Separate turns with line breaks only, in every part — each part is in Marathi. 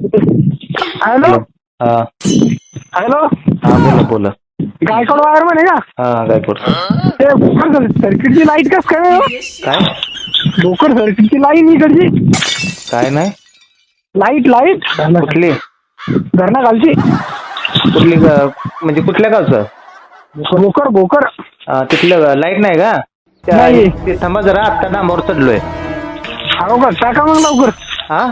हॅलो?
हा.
हॅलो?
हा बोला बोला.
गायकवाड वायर म्हणे का?
हा गायकवाड.
ते सर्किटची लाइट कस काय हो?
काय?
भोकर सर्किटची लाईन इकडची.
काय नाही.
लाइट लाइट
कुठली?
घरणा खालची.
कुठली ग- म्हणजे कुठल्या गावचं?
भोकर भोकर.
हा, तिथलं लाइट नाही का? त्या-
नाही.
ते थांबा जरा आत्ता डांबावर चढलोय.
हो का टाका मग लवकर.
हा?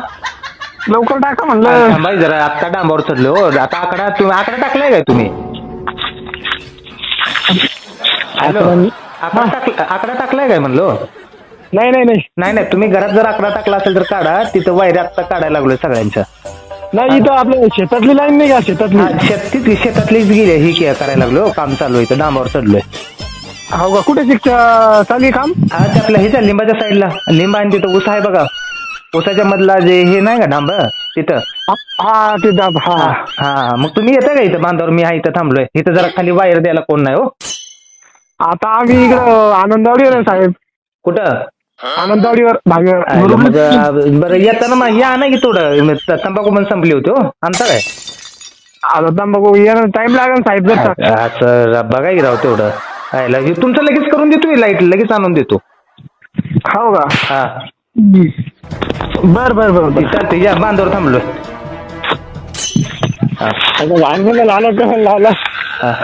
लवकर टाका
अरे
म्हणलं
जरा आत्ता डांबावर चढलो. हो आता आकडा तुम्ही आकडा टाकलाय काय तुम्ही? हॅलो. आकडा टाकला आकडा टाकलाय काय म्हणलो?
नाही नाही नाही.
नाही नाही. तुम्ही घरात जर आकडा टाकला असेल तर काढा. तिथं वायरे आत्ता काढायला लागलोय सगळ्यांच्या
नाही इथं आपल्या शेतातली लाईन नाही का? शेतातली.
हा, शेतीच शेतातलीच गेली ही के- करायला लागलो. काम चालू आहे इथं. डांबावर चढलोय.
हो का? कुठे शिक्षा चालू आहे काम?
हा ते आपल्या ह्याच्या लिंबाच्या साईडला. लिंब आणि तिथं ऊस आहे बघा. ऊसाच्या मधला जे हे नाही का डांब तिथं?
हा ते दाब हा.
हा मग तुम्ही येता का इथं बांधावर? मी हा इथं थांबलोय. इथं जरा खाली वायर द्यायला कोण नाही हो.
आता आम्ही इकडं आनंदवाडीवर साहेब.
कुठं?
आनंदवाडीवर
मग बरं येताना मग या ना की थोडं. त- तंबाखू पण संपली होती हो. आणता काय?
आता तंबाखू येणं टाइम लागेल साहेब जर का.
असं बघा की राव तेवढं. आयला हे तुमचं लगेच करून देतो मी लाइट लगेच आणून देतो?
हो का?
हा.
बर बर बर बर.
चालते या बांधावर थांबलोय हा.
आता वाहन आलं का?
हा.